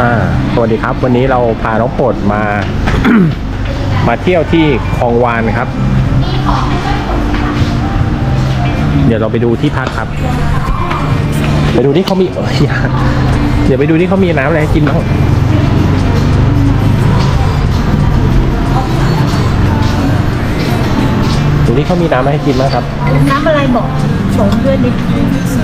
อ่าสวัสดีครับ วันนี้เราพาน้องโปรดมา มาเที่ยวที่คลองวานครับ เดี๋ยวเราไปดูที่พักครับ ไปดูที่เขามีเอ้ยอย่าเดี๋ยวไปดูที่เขามีน้ำอะไรให้กินบ้างดูที่เขามีน้ำอะไรให้กินบ้างครับ น้ำอะไรบอก สมด้วยดิ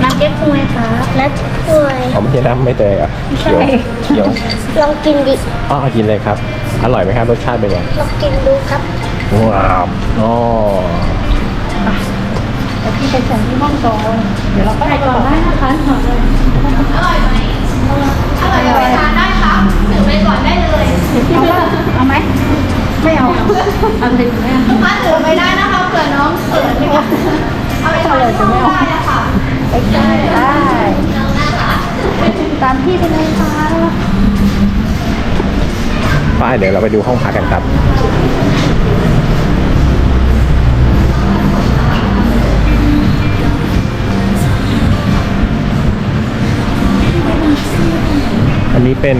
น้ำเก๊กฮวยค่ะและถ้วยเขาไม่ใช่น้ำไม่เตยเหรอะใช่เขียวเขียวลองกินดิอ๋อกินเลยครับ อร่อยไหมครับรสชาติเป็นไงลองกินดูครับว้าวอ๋อเดี๋ยวพี่ไปส่งที่ห้องก่อนเดี๋ยวเราก็ไปก่อนได้นะคะขอเลยอร่อยไหมอร่อยไปทานได้ครับถือไปก่อนได้เลยเดี๋ยวพี่ไปเอาไหมไม่เอาเอาเลยไม่เอาลูกค้าถือไปได้นะคะเผื่อน้องเขินนะคะ เอาไปทานข้างนอกได้นะคะไปได้ได้ตามพี่ไปเลยค่ะไปเดี๋ยวเราไปดูห้องพักกันครับ อันนี้เป็น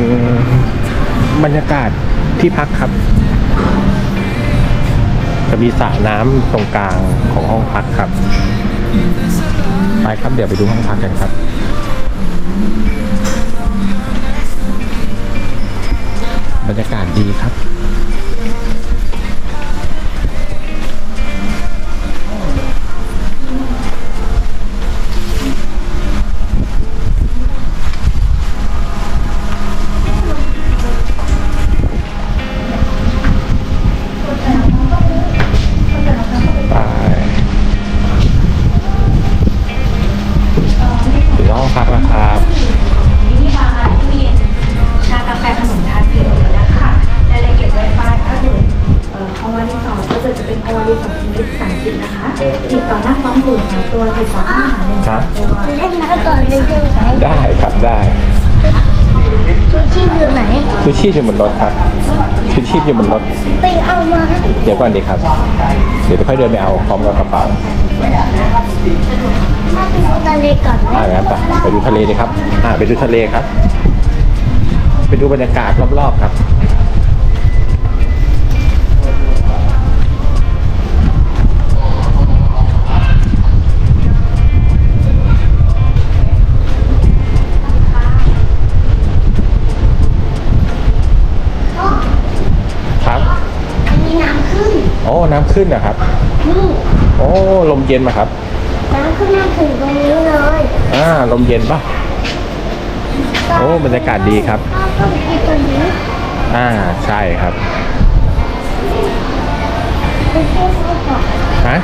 บรรยากาศที่พักครับ จะมีสระน้ำตรงกลางของห้องพักครับ ไปครับเดี๋ยวไปดูห้องพักกันครับบรรยากาศดีครับ เป็นคอมวารีสอร์ทชนิดสามสิบนะคะติดต่อหน้าฟ้องบุญค่ะตัวติดต่อหน้าอาหารหนึ่งครับ ตัวเล่นน้ำก่อนเลยใช่ไหมได้ครับได้ชูชีพอยู่ไหนชูชีพอยู่บนรถครับชูชีพอยู่บนรถไปเอามาเดี๋ยวก่อนดีครับ เดี๋ยวค่อยเดินไปเอาพร้อมกับกระเป๋าถ้าไปดูทะเลก่อนไหมอ่างั้นไปไปดูทะเลดีครับ อ่าไปดูทะเลครับ ไปดูบรรยากาศรอบๆครับครับ น้ำขึ้นนะครับ นี่โอ้ลมเย็นมาครับ น้ำขึ้นมาถึงตรงนี้เลยอ่าลมเย็นปะ โอ้บรรยากาศดีครับ ก็ต้องไปตรงนี้อ่าใช่ครับไปเที่ยวเขาก่อนฮะ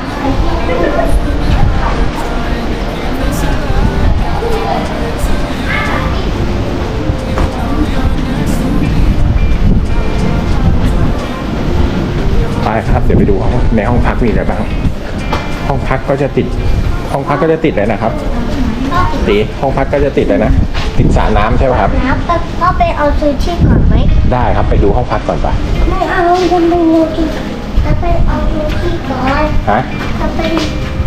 ไป ครับ เดี๋ยวไปดูห้องในห้องพักมีอะไรบ้าง ห้องพักก็จะติด ห้องพักก็จะติดเลยนะครับตีห้องพักก็จะติดเลยนะ ติดสระน้ำใช่ไหมครับ น้ำไปก็ไปเอาซูชิก่อนไหมได้ครับไปดูห้องพักก่อนปะไม่เอาคนไปดูอีกถ้าไปเอาซูชิก่อนฮะถ้าไป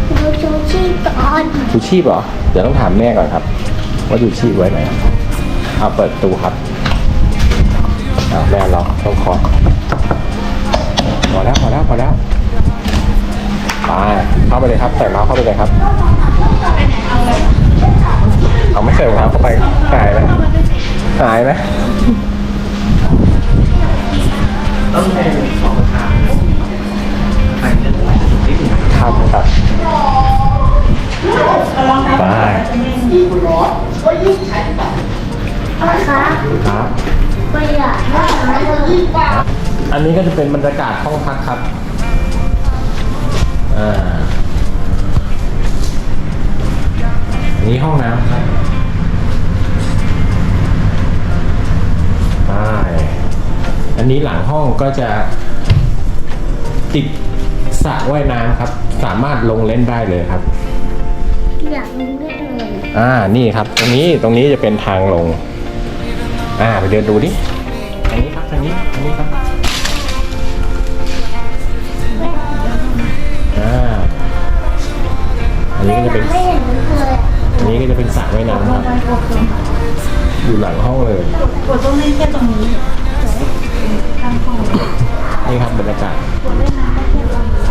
ดูซูชิก่อนชูชีพเหรอ เดี๋ยวต้องถามแม่ก่อนครับ ว่าชูชีพไว้ไหนเอาเปิดประตูครับเอาแม่ล็อกต้องเคอพ อแล้วพอแล้วพอแล้วไปเข้าไปเลยครับใส่รองเท้าเข้าไปเลยครับ เอาไม่ใส่รองเท้าเข้าไปหายไหมหายไหมครับครับไปนะคะครับไปอะไม่หาเลย อันนี้ก็จะเป็นบรรยากาศห้องพักครับ อ่าอันนี้ห้องน้ำครับใช่อันนี้หลังห้องก็จะติดสระว่ายน้ำครับ สามารถลงเล่นได้เลยครับ อยากรู้ได้เลยอ่า นี่ครับ ตรงนี้ ตรงนี้จะเป็นทางลง อ่า ไปเดินดูดิ ทางนี้ครับ ทางนี้ ทางนี้ครับ อ่าอันนี้ก็จะเป็นไม่เห็นเลยอันนี้ก็จะเป็นสระว่ายน้ำครับอยู่หลังห้องเลยปวดต้องเล่นแค่ตรงนี้ข้างห้องนี่ครับบรรยากาศปวดเล่นน้ำได้แค่ตรงนี้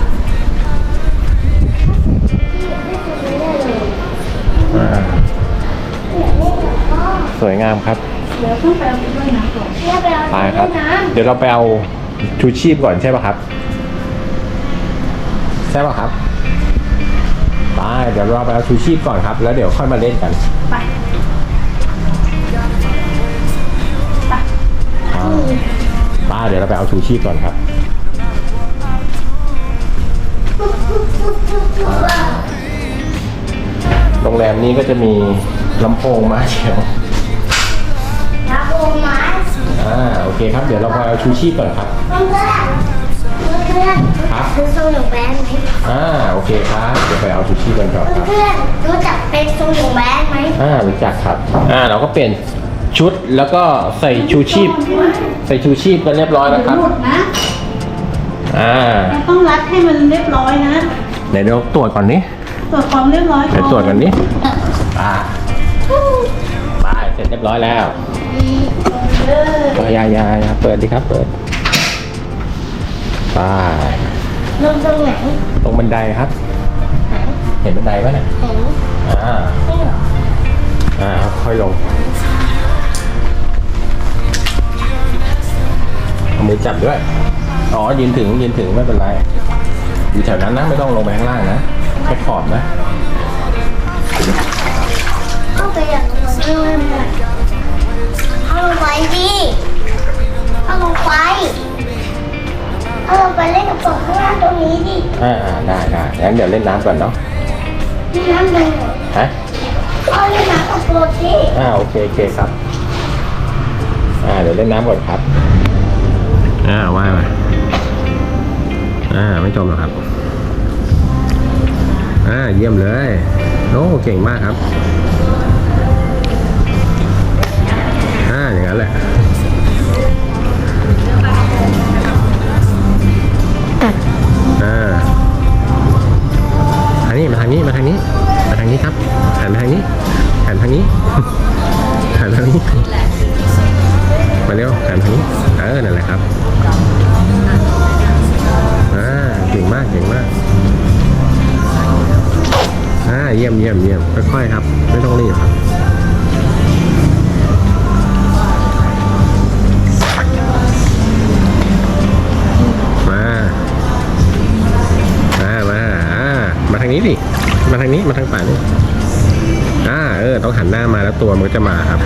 อ่าสวยงามครับเดี๋ยวเพิ่งไปเอาไปด้วยน้ำก่อนเนี่ยไปเอาไปครับน้ำเดี๋ยวเราไปเอาชูชีพก่อนใช่ป่ะครับใช่ป่ะครับไปเดี๋ยวเราไปเอาชูชีพก่อนครับ แล้วเดี๋ยวค่อยมาเล่นกันไปอ่าไปเดี๋ยวเราไปเอาชูชีพก่อนครับโรงแรมนี้ก็จะมีลำโพงมาเชียวน้ำโอมาสอ่าโอเคครับ เดี๋ยวเราไปเอาชูชีพก่อนครับเพื่อนเพื่อนเพื่อนครับคือทรงหนูแบนไหมอ่าโอเคครับเดี๋ยวไปเอาชูชีพกันก่อนครับ เพื่อนๆรู้จักเป็นทรงหนูแบนไหมอ่ารู้จักครับ อ่าเราก็เปลี่ยนชุดแล้วก็ใส่ชูชีพ ใส่ชูชีพกันเรียบร้อยแล้วครับ หลุดนะอ่าเราต้องรัดให้มันเรียบร้อยนะ เดี๋ยวเราตรวจก่อนนี้ตรวจความเรียบร้อยเดี๋ยวตรวจกันนี้อ่าไปเสร็จเรียบร้อยแล้ว เออก็ยายายาเปิดดีครับเปิด ไปลงตรงไหนตรงบันไดครับ เห็นบันไดไหมเนี่ยเห็นอ่านี่เหรออ่าครับค่อยลงเอามือจับด้วย อ๋อยืนถึงยืนถึงไม่เป็นไร อยู่แถวนั้นนะ ไม่ต้องลงไปข้างล่างนะแค่ขอบนะเข้าไปอย่างลงไปไม่ไม่ไรงนี้ดิอ่าอ่าได้ได้งั้นเดี๋ยวเล่นน้ำก่อนเนาะนี่น้ำเลยฮะเอาเล่นน้ำกับโปรดิอ่าโอเคโอเคครับ อ่าเดี๋ยวเล่นน้ำก่อนครับ อ่าว่ายมาอ่าไม่จมหรอกครับ อ่าเยี่ยมเลยโอ้เก่งมากครับ นี้มาทางนี้มาทางนี้ครับหันมาทางนี้หันทางนี้หันทางนี้ มาเร็วหันทางนี้เออนั่นแหละครับอ่าเก่งมากเก่งมากอ่าเยี่ยมเยี่ยมเยี่ยมค่อยๆครับ ไม่ต้องรีบครับมา มา มาอ่ามาทางนี้ดิ มาทางนี้มาทางป่านี้อ่าเออ ต้องหันหน้ามาแล้วตัวมันก็จะมาครับ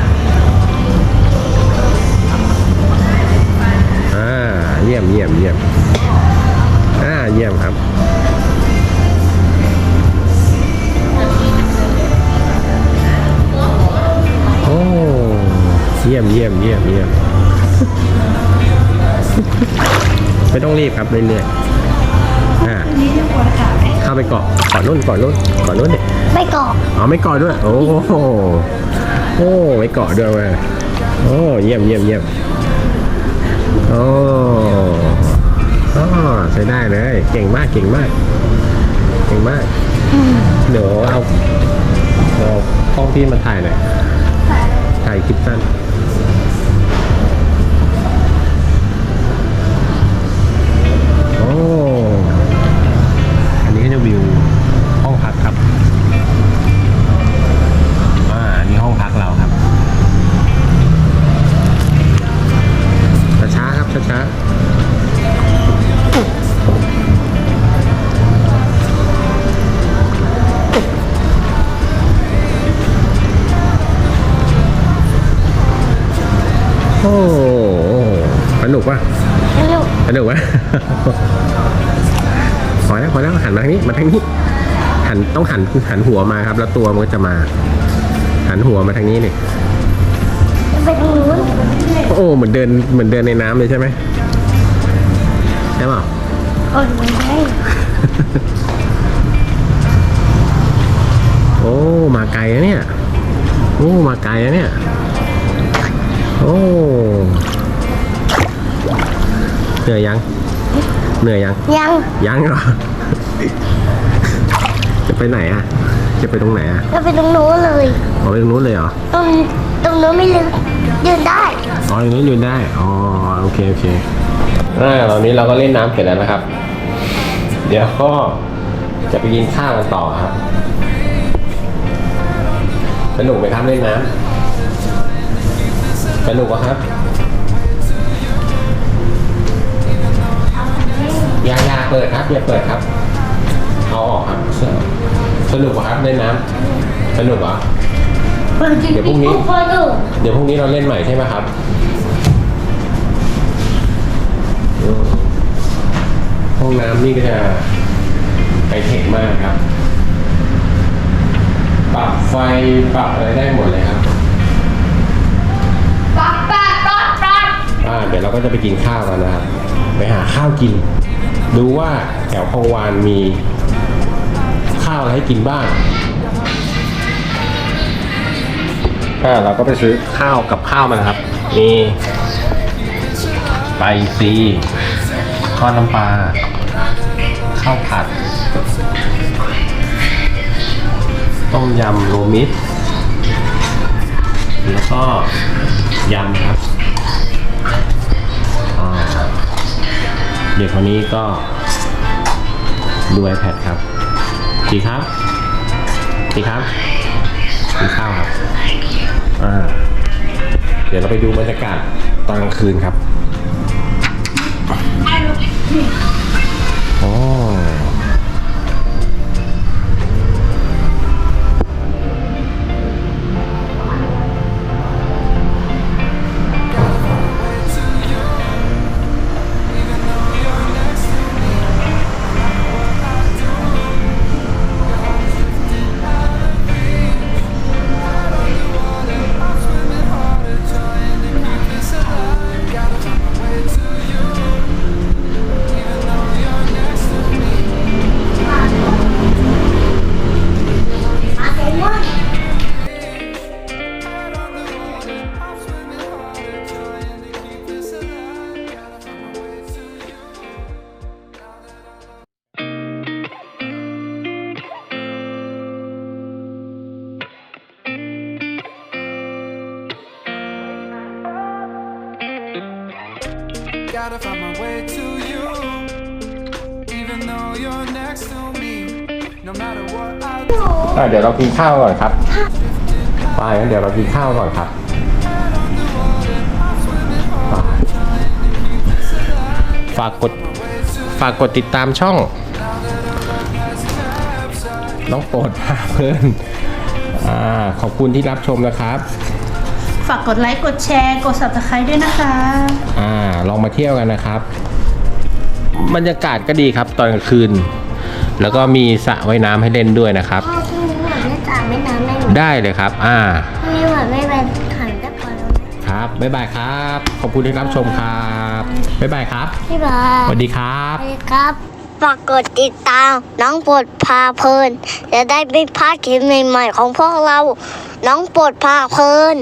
อ่า เยี่ยมเยี่ยมเยี่ยมอ่า เยี่ยมครับโอ้เยี่ยมเยี่ยมเยี่ยมเยี่ยมไม่ต้องรีบครับเรื่อยๆ เข้าไปเกาะเกาะนู่นเกาะนู่นเกาะนู่นดิไม่กรอบอ๋อไม่เกาะด้วย โอ้โหโอ้ไม่เกาะด้วยเว้ยโอ้เยี่ยมเยี่ยมเยี่ยมโอ้อ๋อใช้ได้เลย เก่งมากเก่งมากเก่งมากเดี๋ยวเอาเอากล้องพี่มาถ่ายหน่อยถ่ายคลิปสั้น นุกป่ะสนุกสนุกไหมพอแล้วพอแล้วหันมาทางนี้มาทางนี้หันต้องหันหันหัวมาครับ แล้วตัวมันก็จะมา หันหัวมาทางนี้นี่จะไปตรงนู้นโอ้เหมือนเดินเหมือนเดินในน้ำเลยใช่ไหมใช่เปล่าโอ้ยไม่ได้โอ้มาไกลนะเนี่ยโอ้มาไกลนะเนี่ยโอ้ เหนื่อยยัง เหนื่อยยัง ยังยังเหรอ จะไปไหนอะ จะไปตรงไหนอะจะไปตรงนู้นเลยออกไปตรงนู้นเลยเหรอ ตรงตรงนู้นไม่ลืมยืนได้ อ๋ออย่างนี้ยืนได้ อ๋อโอเคโอเคอ่าตอนนี้เราก็เล่นน้ำเสร็จแล้วนะครับ เดี๋ยวก็จะไปกินข้าวกันต่อครับ สนุกไหมครับเล่นน้ำสนุกอะครับ ย่าอย่าเปิดครับอย่าเปิดครับเอาออกครับ สนุกปะครับเล่นน้ำสนุกเหรอ เดี๋ยวพรุ่งนี้พอดูเดี๋ยวพรุ่งนี้เราเล่นใหม่ใช่ไหมครับอืมห้องน้ำนี่ก็จะไฮเทคมากครับ ปรับไฟปรับอะไรได้หมดเลยครับปั๊บปั๊บปั๊บปั๊บอ่าเดี๋ยวเราก็จะไปกินข้าวกันนะครับ ไปหาข้าวกิน ดูว่าแถวคลองวานมีข้าวอะไรให้กินบ้างอ่าเราก็ไปซื้อข้าวกับข้าวมานะครับมีไปซีทอดน้ำปลาข้าวผัด ต้มยำโรวมมิตรแล้วก็ยำครับ เด็กคนนี้ก็ดู iPad ครับดีครับดีครับสีข้าวครับอ่าเดี๋ยวเราไปดูบรรยากาศตอนกลางคืนครับ โอ้ Gotta find my way to you. Even though you're next to me. No matter what I do. อ่าเดี๋ยวเรากินข้าวก่อนครับ ไปงั้นเดี๋ยวเรากินข้าวก่อนครับ ฝากกด ฝากกดติดตามช่อง น้องโปรดพาเพื่อน อ่า ขอบคุณที่รับชมนะครับ ฝากกดไลค์กดแชร์กด subscribe ด้วยนะคะ อ่าลองมาเที่ยวกันนะครับ บรรยากาศก็ดีครับตอนกลางคืน แล้วก็มีสระว่ายน้ำให้เล่นด้วยนะครับ พ่อพรุ่งนี้หวานไม่ตามไม่น้ำไม่หนูได้เลยครับ อ่าพรุ่งนี้หวานไม่ไปขันได้ก่อนแล้วนะครับ บ๊ายบายครับ ขอบคุณที่รับชมครับ บ๊ายบายครับ พี่บาสวัสดีครับ สวัสดีครับฝากกดติดตาม น้องปลดพาเพลิน จะได้ไม่พลาดคลิปใหม่ๆของพวกเรา น้องปลดพาเพลิน